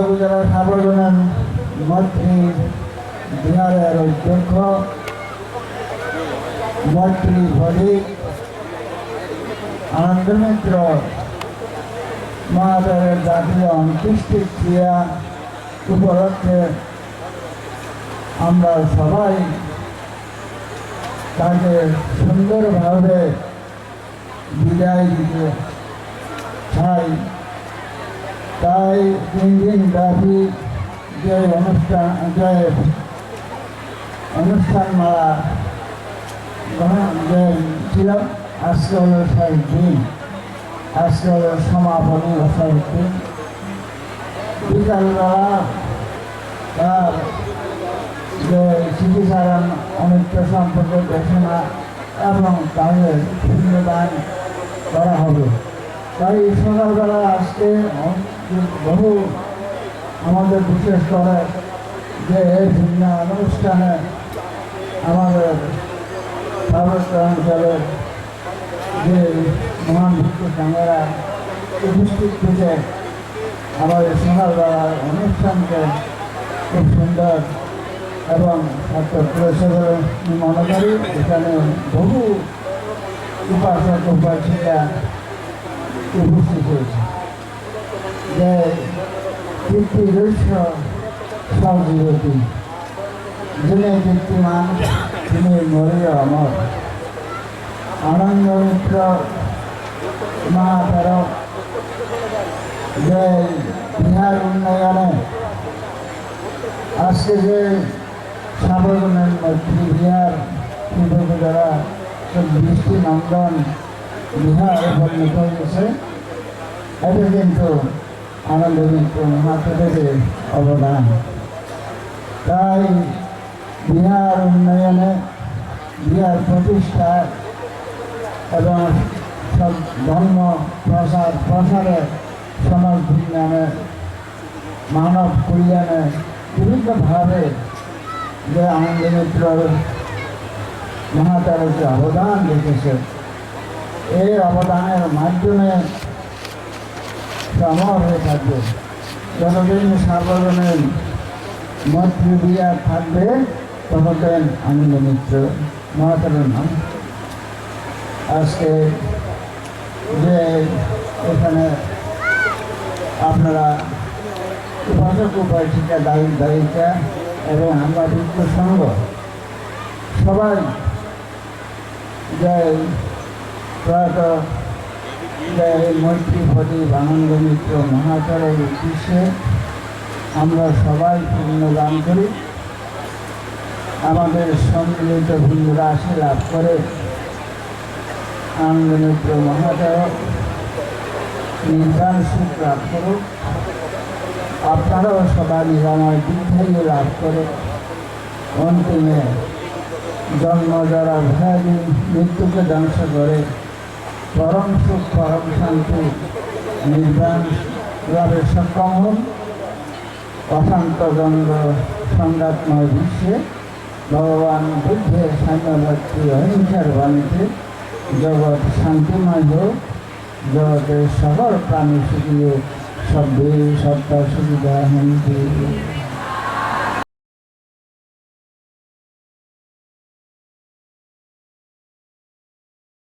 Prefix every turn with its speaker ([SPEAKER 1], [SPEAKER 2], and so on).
[SPEAKER 1] উপজেলা সার্বজনীন মন্ত্রী বিহারের অধ্যক্ষ। মন্ত্রী ফরিক আনন্দ মিত্র মহাদেবের জাতীয় অন্ত্যেষ্টি ক্রিয়া উপলক্ষে আমরা সবাই তাকে সুন্দরভাবে বিদায় দিতে চাই। তাই তিন দিন ব্যাপী যে অনুষ্ঠান যে অনুষ্ঠান মালা গ্রহণ যে ছিল আজকে হলো ষাট দিন। আজকে হলো সমাপনী ষাট দিন। বিকালবেলা তার যে চিকিৎসার অনিত্য সম্পর্কে ঘোষণা এবং তাদের পুণ্যদান করা হবে। তাই সকালবেলা আজকে বহু আমাদের বিশেষ করে যে এই ভিন্ন অনুষ্ঠানে আমাদের অঞ্চলের যে মহান ভিত্তি সংঘেরা উপস্থিত থেকে আমাদের সকালবেলার অনুষ্ঠানকে খুব সুন্দর এবং মনে করি। এখানে বহু উপাসক উপাসিকা উপস্থিত হয়েছে যে কীর্তি রৈশ্য সজীবতী যিনি কীর্তিমান, তিনি মরিয় অমর। আনন্দ মিত্র মা তারক, যে বিহার উন্নয়নে আজকে যে মৈত্রী বিহার পূর্ব দ্বারা বৃষ্টি নন্দন বিহার পরিণত হয়েছে এটা কিন্তু আনন্দ কিন্তু মহাদেবের অবদান। তাই বিহার উন্নয়নে বিহার প্রতিষ্ঠা এবং সব ধর্ম প্রসার প্রসারে সমাজ বিজ্ঞানে, মানব কল্যাণে বিভিন্নভাবে যে আনন্দ মিত্র মহাতার যে অবদান রেখেছে। এই অবদানের মাধ্যমে অমর হয়ে থাকবে। যতদিন সার্বজনীন বিয়ার থাকবে, ততদিন আনন্দ মিত্র মহাতারের নাম আজকে যে এখানে আপনারা উপাসক উপাসিকা দায়ী দায়িকা এবং আমরা বৃত্ত সংঘ, সবাই যে প্রয়াত মৈত্রীপতি আনন্দ মিত্র মহাচারের উদ্দেশ্যে আমরা সবাই পুণ্যদান করি। আমাদের সম্মিলিত ভিন্ন রাশি লাভ করে আনন্দ মিত্র মহাচার নির্বাণ সুখ লাভ করুক। আপনারাও সবাই নিরাময় দীর্ঘায়ু লাভ করে অন্তিমে জন্ম যারা ভয়াদি মৃত্যুকে ধ্বংস করে পরম সুখ পরম শান্তি নির্বাণ লাভে সক্ষম হন। অশান্ত দ্বন্দ্ব সংঘাতময় বিশ্বে ভগবান বুদ্ধের সাম্যভক্তি অহিংসার বাণীতে জগৎ শান্তিময় হোক। জগতের সকল প্রাণী সুখী হোক সভ্যে সত্তা, সুবিধা হিন্দি